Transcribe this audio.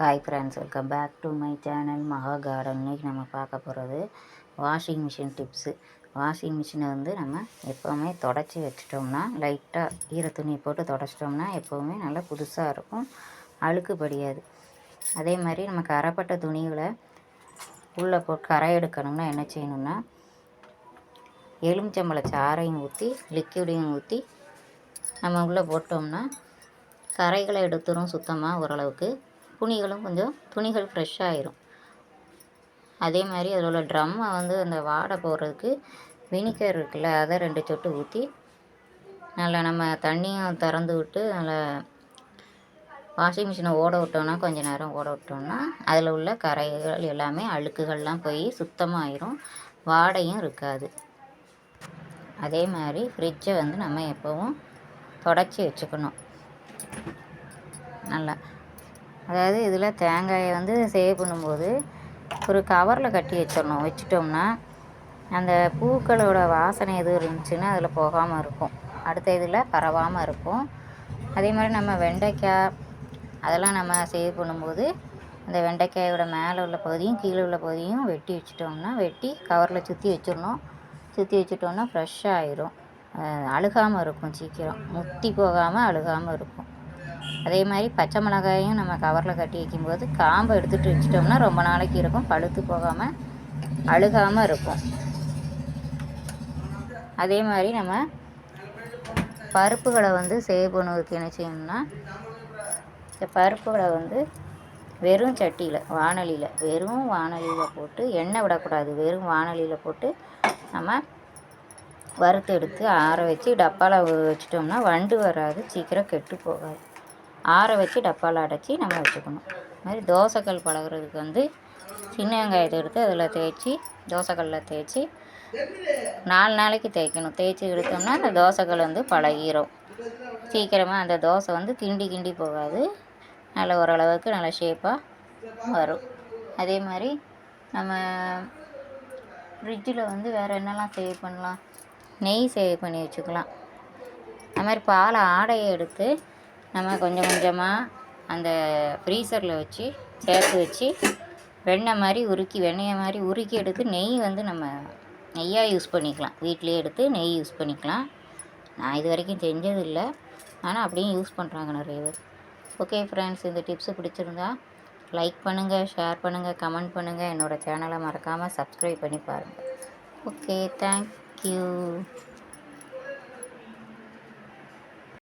Hi friends welcome back to my channel Maha garden இன்றைக்கி நம்ம பார்க்க போகிறது வாஷிங் மிஷின் டிப்ஸு வாஷிங் மிஷினை வந்து நம்ம எப்போவுமே தொடச்சி வச்சிட்டோம்னா லைட்டாக ஈர துணி போட்டு தொடச்சிட்டோம்னா எப்போவுமே நல்லா புதுசாக இருக்கும் அழுக்கு படியாது. அதே மாதிரி நம்ம கரைப்பட்ட துணிகளை உள்ளே போட்டு கரை எடுக்கணும்னா என்ன செய்யணும்னா எலுமிச்சம்பழ சாரையும் ஊற்றி லிக்விடையும் ஊற்றி நம்ம உள்ளே போட்டோம்னா கரைகளை எடுத்துரும் சுத்தமாக ஓரளவுக்கு. துணிகளும் கொஞ்சம் துணிகள் ஃப்ரெஷ்ஷாகிடும் அதே மாதிரி அதில் உள்ள ட்ரம்மை வந்து அந்த வாடை போடுறதுக்கு வினிகர் இருக்குல்ல அதை ரெண்டு சொட்டு ஊற்றி நல்லா நம்ம தண்ணியும் திறந்து விட்டு நல்லா வாஷிங் மிஷினை ஓட விட்டோம்னா கொஞ்சம் நேரம் ஓட விட்டோம்னா அதில் உள்ள கரைகள் எல்லாமே அழுக்குகள்லாம் போய் சுத்தமாயிரும். வாடையும் இருக்காது. அதே மாதிரி ஃப்ரிட்ஜை வந்து நம்ம எப்போவும் தொடச்சி வச்சுக்கணும். நல்லா அதாவது இதில் தேங்காயை வந்து சேவ் பண்ணும்போது ஒரு கவரில் கட்டி வச்சிடணும். வச்சிட்டோம்னா அந்த பூக்களோட வாசனை எதுவும் இருந்துச்சுன்னா அதில் போகாமல் இருக்கும். அடுத்த இதில் பரவாமல் இருக்கும். அதே மாதிரி நம்ம வெண்டைக்காய் அதெல்லாம் நம்ம சேவ் பண்ணும்போது அந்த வெண்டைக்காயோட மேலே உள்ள பகுதியும் கீழே உள்ள பகுதியும் வெட்டி வச்சிட்டோம்னா வெட்டி கவரில் சுற்றி வச்சிடணும். சுற்றி வச்சிட்டோம்னா ஃப்ரெஷ்ஷாக ஆயிரும். அழுகாமல் இருக்கும் சீக்கிரம். முத்தி போகாமல் அழுகாமல் இருக்கும். அதே மாதிரி பச்சை மிளகாயும் நம்ம கவரில் கட்டி வைக்கும்போது காம்பை எடுத்துகிட்டு வச்சிட்டோம்னா ரொம்ப நாளைக்கு இருக்கும். பழுத்து போகாமல் அழுகாமல் இருக்கும். அதே மாதிரி நம்ம பருப்புகளை வந்து சேவ் பண்ணுவதுக்கு என்ன செய்யணும்னா இந்த பருப்புகளை வந்து வெறும் சட்டியில் வானலியில் வெறும் வானலியில் போட்டு எண்ணெய் விடக்கூடாது. வெறும் வானலியில் போட்டு நம்ம வறுத்து எடுத்து ஆற வச்சு டப்பாவில் வச்சிட்டோம்னா வண்டு வராது. சீக்கிரம் கெட்டு போகாது. ஆற வச்சு டப்பாவில் அடைச்சி நம்ம வச்சுக்கணும். இது மாதிரி தோசைக்கல் பழகிறதுக்கு வந்து சின்ன வெங்காயத்தை எடுத்து அதில் தேய்ச்சி தோசைக்கல்லில் தேய்ச்சி நாலு நாளைக்கு தேய்க்கணும். தேய்ச்சி எடுத்தோம்னா அந்த தோசைக்கல் வந்து பழகிரும். சீக்கிரமாக அந்த தோசை வந்து கிண்டி கிண்டி போகாது. நல்ல ஓரளவுக்கு நல்ல ஷேப்பாக வரும். அதே மாதிரி நம்ம ஃப்ரிட்ஜில் வந்து வேறு என்னெல்லாம் சேவ் பண்ணலாம்? நெய் சேவ் பண்ணி வச்சுக்கலாம். அது மாதிரி பாலை ஆடையை எடுத்து நம்ம கொஞ்சம் கொஞ்சமாக அந்த ஃப்ரீசரில் வச்சு சேர்த்து வச்சு வெண்ணெய் மாதிரி உருக்கி வெண்ணெயை மாதிரி உருக்கி எடுத்து நெய் வந்து நம்ம நெய்யாக யூஸ் பண்ணிக்கலாம். வீட்டிலே எடுத்து நெய் யூஸ் பண்ணிக்கலாம். நான் இது வரைக்கும் செஞ்சதில்லை ஆனால் அப்படியும் யூஸ் பண்ணுறாங்க நிறைய பேர். ஓகே ஃப்ரெண்ட்ஸ் இந்த டிப்ஸு பிடிச்சிருந்தா லைக் பண்ணுங்கள் ஷேர் பண்ணுங்கள் கமெண்ட் பண்ணுங்கள் என்னோடய சேனலை மறக்காமல் சப்ஸ்கிரைப் பண்ணி பாருங்கள் ஓகே தேங்க்யூ